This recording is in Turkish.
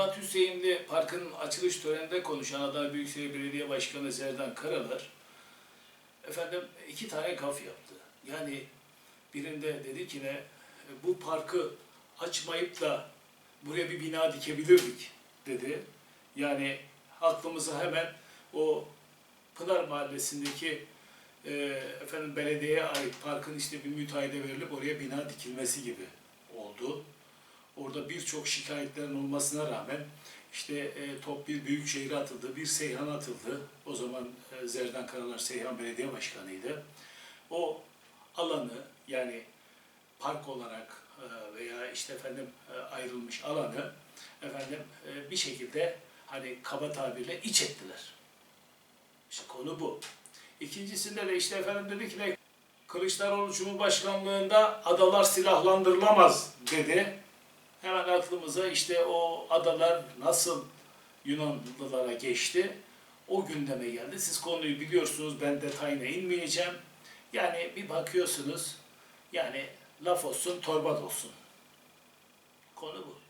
Hibat Hüseyinli Park'ın açılış töreninde konuşan Adana Büyükşehir Belediye Başkanı Zerdan Karalar efendim iki tane kaf yaptı. Yani birinde dedi ki ne bu parkı açmayıp da buraya bir bina dikebilirdik dedi. Yani aklımıza hemen o Pınar Mahallesi'ndeki e, efendim belediyeye ait parkın işte bir müteahhide verilip oraya bina dikilmesi gibi oldu. Orada birçok şikayetlerin olmasına rağmen işte e, top bir büyük şehre atıldı, bir Seyhan atıldı. O zaman e, Zerdan Karalar Seyhan Belediye Başkanı'ydı. O alanı yani park olarak e, veya işte efendim e, ayrılmış alanı efendim e, bir şekilde hani kaba tabirle iç ettiler. İşte konu bu. İkincisinde de işte efendim dedi ki ne Kılıçdaroğlu Cumhurbaşkanlığında adalar silahlandırılamaz dedi. Hemen aklımıza işte o adalar nasıl Yunanlılara geçti o gündeme geldi. Siz konuyu biliyorsunuz ben detayına inmeyeceğim. Yani bir bakıyorsunuz yani laf olsun torba olsun. Konu bu.